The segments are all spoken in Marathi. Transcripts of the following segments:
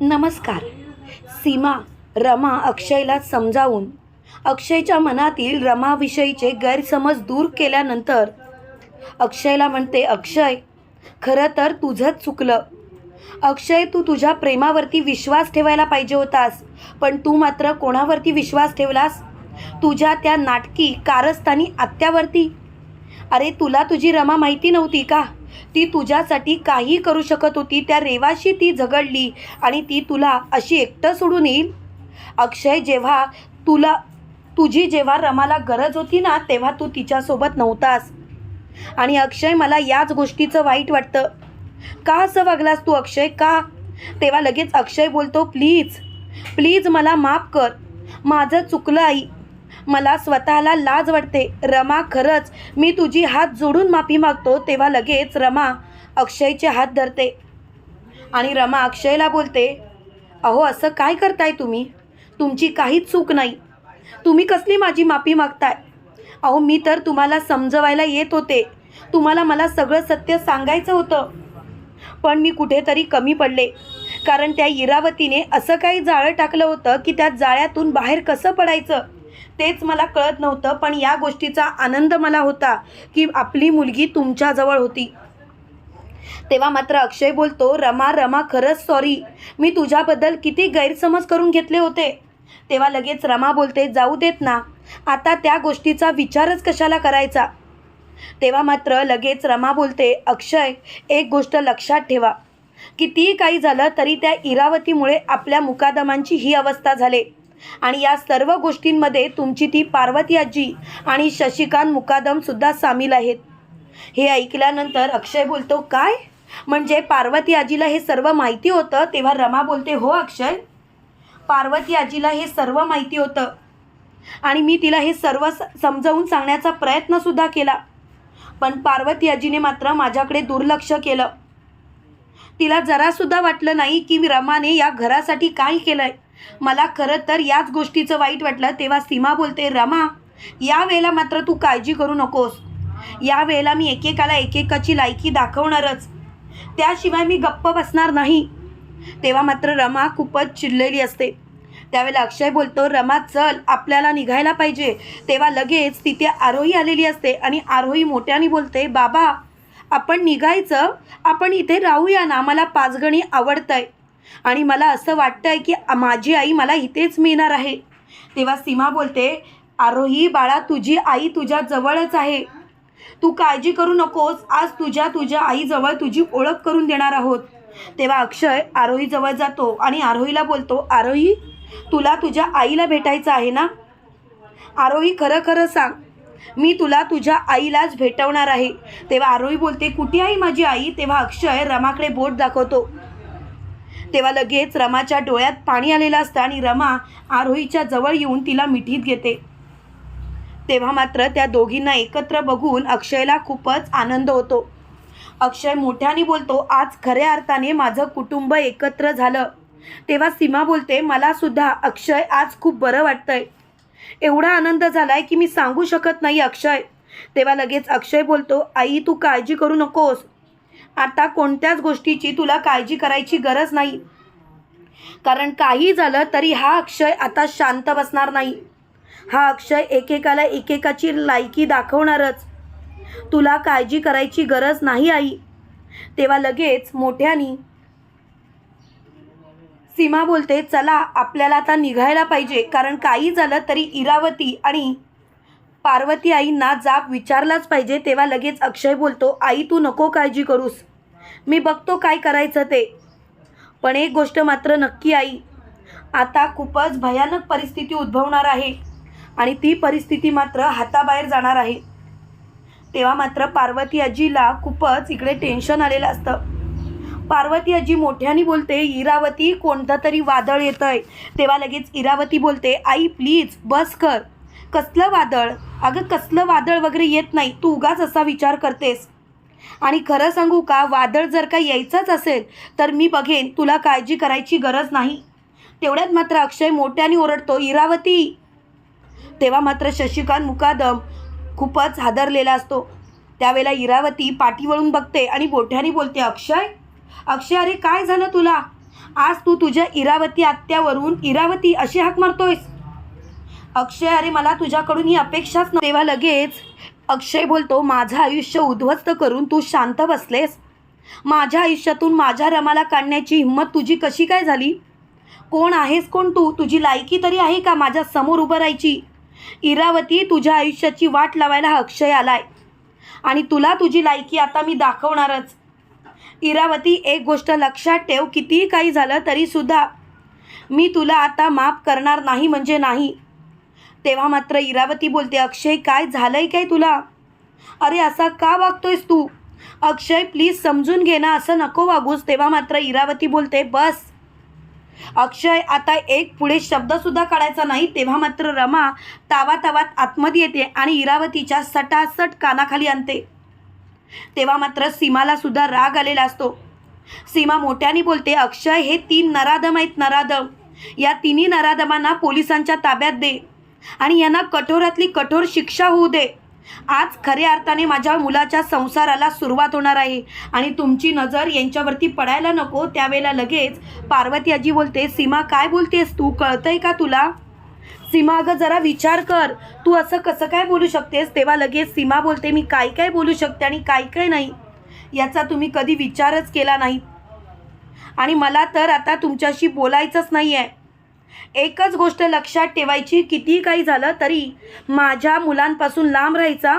नमस्कार. सीमा रमा अक्षयला समजावून अक्षयच्या मनातील रमाविषयीचे गैरसमज दूर केल्यानंतर अक्षयला म्हणते अक्षय खरं तर तुझंच चुकलं. अक्षय तू तुझ्या प्रेमावरती विश्वास ठेवायला पाहिजे होतास पण तू मात्र कोणावरती विश्वास ठेवलास? तुझ्या त्या नाटकी कारस्थानी आत्यावरती? अरे तुला तुझी रमा माहिती नव्हती का? ती तुझ्यासाठी काही करू शकत होती. त्या रेवाशी ती झगडली आणि ती तुला अशी एकटं सोडून येईल. अक्षय जेव्हा तुला तुझी जेव्हा रमाला गरज होती ना तेव्हा तू तिच्यासोबत नव्हतास. आणि अक्षय मला याच गोष्टीचं वाईट वाटतं. का असं वागलास तू अक्षय? का? तेव्हा लगेच अक्षय बोलतो प्लीज प्लीज मला माफ कर. माझं चुकलं आई. मला स्वतःला लाज वाटते. रमा खरंच मी तुझी हात जोडून माफी मागतो तेव्हा लगेच रमा अक्षयचे हात धरते. आणि रमा अक्षयला बोलते अहो असं काय करताय तुम्ही? तुमची काहीच चूक नाही. तुम्ही कसली माझी माफी मागताय? अहो मी तर तुम्हाला समजवायला येत होते. तुम्हाला मला सगळं सत्य सांगायचं होतं. पण मी कुठेतरी कमी पडले. कारण त्या इरावतीने असं काही जाळं टाकलं होतं की त्या जाळ्यातून बाहेर कसं पडायचं? तेच मला कळत नव्हतं पण या गोष्टीचा आनंद मला होता की आपली मुलगी तुमच्याजवळ होती. तेव्हा मात्र अक्षय बोलतो रमा रमा खरंच सॉरी मी तुझ्याबद्दल किती गैरसमज करून घेतले होते. तेव्हा लगेच रमा बोलते जाऊ देत ना. आता त्या गोष्टीचा विचारच कशाला करायचा? तेव्हा मात्र लगेच रमा बोलते अक्षय एक गोष्ट लक्षात ठेवा. कितीही काही झालं तरी त्या इरावतीमुळे आपल्या मुकादमांची ही अवस्था झाली. आणि या सर्व गोष्टींमध्ये तुमची ती पार्वती आजी आणि शशिकांत मुकादमसुद्धा सामील आहेत. हे ऐकल्यानंतर अक्षय बोलतो काय? म्हणजे पार्वती आजीला हे सर्व माहिती होतं तेव्हा रमा बोलते हो अक्षय पार्वती आजीला हे सर्व माहिती होतं आणि मी तिला हे सर्व स- समजावून सांगण्याचा प्रयत्नसुद्धा केला. पण पार्वती आजीने मात्र माझ्याकडे दुर्लक्ष केलं. तिला जरासुद्धा वाटलं नाही की मी रमाने या घरासाठी काय केलं आहे मला खरं तर याच गोष्टीचं वाईट वाटलं तेव्हा सीमा बोलते रमा या वेळेला मात्र तू काळजी करू नकोस. या वेळेला मी एकेकाला एकेकाची लायकी दाखवणारच. त्याशिवाय मी गप्प बसणार नाही. तेव्हा मात्र रमा खूपच चिडलेली असते. त्यावेळेला अक्षय बोलतो रमा चल आपल्याला निघायला पाहिजे. तेव्हा लगेच तिथे आरोही आलेली असते आणि आरोही मोठ्याने बोलते बाबा आपण निघायचं आपण इथे राहूया ना मला पाचगणी आवडतंय. आणि मला असं वाटतं आहे की माझी आई मला इथेच मिळणार आहे. तेव्हा सीमा बोलते आरोही बाळा तुझी आई तुझ्या जवळच आहे. तू काळजी करू नकोस. आज तुझ्या तुझ्या आईजवळ तुझी ओळख करून देणार आहोत. तेव्हा अक्षय आरोहीजवळ जातो आणि आरोहीला बोलतो आरोही तुला तुझ्या आईला भेटायचं आहे ना? आरोही खरं खरं सांग मी तुला तुझ्या आईलाच भेटवणार आहे. तेव्हा आरोही बोलते कुठे आहे माझी आई? तेव्हा अक्षय रमाकडे बोट दाखवतो. तेव्हा लगेच रमाच्या डोळ्यात पाणी आलेलं असतं आणि रमा आरोहीच्या जवळ येऊन तिला मिठीत घेते. तेव्हा मात्र त्या दोघींना एकत्र बघून अक्षयला खूपच आनंद होतो. अक्षय मोठ्याने बोलतो आज खऱ्या अर्थाने माझं कुटुंब एकत्र झालं. तेव्हा सीमा बोलते मला सुद्धा अक्षय आज खूप बरं वाटतंय. एवढा आनंद झालाय की मी सांगू शकत नाही अक्षय. तेव्हा लगेच अक्षय बोलतो आई तू काळजी करू नकोस. आता कोणत्याच गोष्टीची तुला काळजी करायची गरज नाही. कारण काही झालं तरी हा अक्षय आता शांत बसणार नाही. हा अक्षय एकेकाला एकेकाची लायकी दाखवणारच. तुला काळजी करायची गरज नाही आई. तेव्हा लगेच मोठ्यानी सीमा बोलते चला आपल्याला आता निघायला पाहिजे. कारण काही झालं तरी इरावती आणि पार्वती आईंना जाब विचारलाच पाहिजे तेव्हा लगेच अक्षय बोलतो आई तू नको काळजी करूस. मी बघतो काय करायचं ते. पण एक गोष्ट मात्र नक्की आई आता खूपच भयानक परिस्थिती उद्भवणार आहे आणि ती परिस्थिती मात्र हाताबाहेर जाणार आहे. तेव्हा मात्र पार्वती आजीला खूपच इकडे टेन्शन आलेलं असतं. पार्वती आजी मोठ्याने बोलते इरावती कोणतं तरी वादळ येतं आहे तेव्हा लगेच इरावती बोलते आई प्लीज बस कर. कसलं वादळ? अगं कसलं वादळ वगैरे येत नाही. तू उगाच असा विचार करतेस. आणि खरं सांगू का वादळ जर का यायचंच असेल तर मी बघेन तुला काळजी करायची गरज नाही. तेवढ्यात मात्र अक्षय मोठ्याने ओरडतो इरावती. तेव्हा मात्र शशिकांत मुकादम खूपच हादरलेला असतो. त्यावेळेला इरावती पाठी वळून बघते आणि बोठ्याने बोलते अक्षय अक्षय अरे काय झालं तुला? आज तू तुझ्या इरावती आत्यावरून इरावती अशी हाक मारतोयस. अक्षय अरे मला तुझ्याकडून ही अपेक्षाच न तेव्हा लगेच अक्षय बोलतो माझं आयुष्य उद्ध्वस्त करून तू शांत बसलेस. माझ्या आयुष्यातून माझ्या रमाला काढण्याची हिंमत तुझी कशी काय झाली? कोण आहेस कोण तू? तुझी लायकी तरी आहे का माझ्यासमोर उभं राहायची? इरावती तुझ्या आयुष्याची वाट लावायला हा अक्षय आलाय. आणि तुला तुझी लायकी आता मी दाखवणारच. इरावती एक गोष्ट लक्षात ठेव कितीही काही झालं तरीसुद्धा मी तुला आता माफ करणार नाही म्हणजे नाही. तेव्हा मात्र इरावती बोलते अक्षय काय झालंय काय तुला? अरे असा का वागतोयस तू? अक्षय प्लीज समजून घे ना असं नको वागूस. तेव्हा मात्र इरावती बोलते बस. अक्षय आता एक पुढे शब्दसुद्धा काढायचा नाही. तेव्हा मात्र रमा तावातावात आतमध्ये येते आणि इरावतीच्या सटासट कानाखाली आणते. तेव्हा मात्र सीमाला सुद्धा राग आलेला असतो. सीमा मोठ्याने बोलते अक्षय हे तीन नराधम आहेत नराधम. या तिन्ही नराधमांना पोलिसांच्या ताब्यात दे. आणि यांना कठोरातली कठोर शिक्षा होऊ दे. आज खऱ्या अर्थाने माझ्या मुलाच्या संसाराला सुरुवात होणार आहे. आणि तुमची नजर यांच्यावरती पडायला नको त्यावेळेला लगेच पार्वती आजी बोलते सीमा काय बोलतेस तू? कळतंय का तुला? सीमा अगं जरा विचार कर. तू असं कसं काय बोलू शकतेस? तेव्हा लगेच सीमा बोलते मी काय काय बोलू शकते आणि काय काय नाही? याचा तुम्ही कधी विचारच केला नाही. आणि मला तर आता तुमच्याशी बोलायचंच नाही आहे एकच गोष्ट लक्षात ठेवायची किती काही झालं तरी माझ्या मुलांपासून लांब राहायचा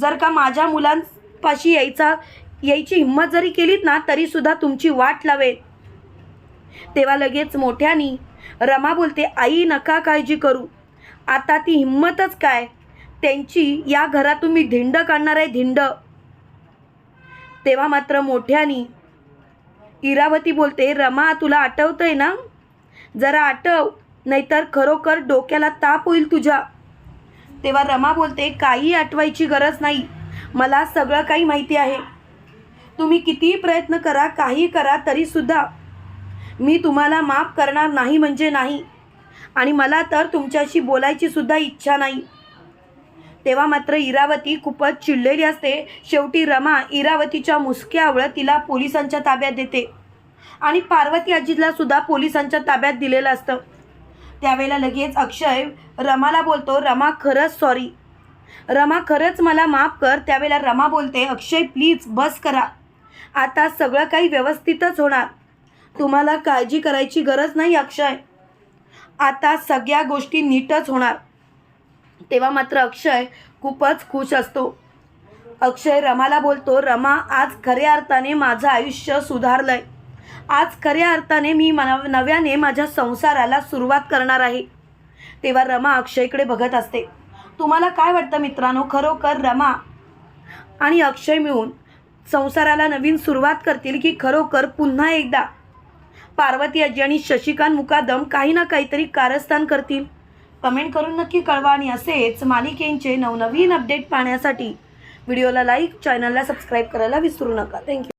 जर का माझ्या मुलांपाशी यायचा यायची हिंमत जरी केलीत ना तरीसुद्धा तुमची वाट लावेल. तेव्हा लगेच मोठ्यानी रमा बोलते आई नका काळजी करू. आता ती हिंमतच काय? त्यांची या घरातून मी धिंड काढणार आहे धिंड. तेव्हा मात्र मोठ्यानी इरावती बोलते रमा तुला आठवतंय ना जरा आठव नाहीतर खरोखर डोक्याला ताप होईल तुझ्या. तेव्हा रमा बोलते काही आठवायची गरज नाही. मला सगळं काही माहिती आहे. तुम्ही कितीही प्रयत्न करा काही करा तरीसुद्धा. मी तुम्हाला माफ करणार नाही म्हणजे नाही. आणि मला तर तुमच्याशी बोलायची सुद्धा इच्छा नाही. तेव्हा मात्र इरावती खूपच चिडलेली असते. शेवटी रमा इरावतीच्या मुसक्यावळ तिला पोलिसांच्या ताब्यात देते. आणि पार्वती आजीला सुद्धा पोलिसांच्या ताब्यात दिलेलं असतं. त्यावेळेला लगेच अक्षय रमाला बोलतो रमा खरंच सॉरी रमा खरंच मला माफ कर. त्यावेळेला रमा बोलते अक्षय प्लीज बस करा. आता सगळं काही व्यवस्थितच होणार. तुम्हाला काळजी करायची गरज नाही अक्षय. आता सगळ्या गोष्टी नीटच होणार. तेव्हा मात्र अक्षय खूपच खुश असतो. अक्षय रमाला बोलतो रमा आज खऱ्या अर्थाने माझं आयुष्य सुधारलंय. आज खऱ्या अर्थाने मी मन नव्याने माझ्या संसाराला सुरुवात करणार आहे. तेव्हा रमा अक्षयकडे बघत असते. तुम्हाला काय वाटतं मित्रांनो? खरोखर रमा आणि अक्षय मिळून संसाराला नवीन सुरुवात करतील की खरोखर पुन्हा एकदा? पार्वती आजी आणि शशिकांत मुकादम काही ना काहीतरी कारस्थान करतील. कमेंट करून नक्की कळवा आणि असेच मालिकेंचे नवनवीन अपडेट पाहण्यासाठी व्हिडिओला लाईक चॅनलला सबस्क्राईब करायला विसरू नका. थँक्यू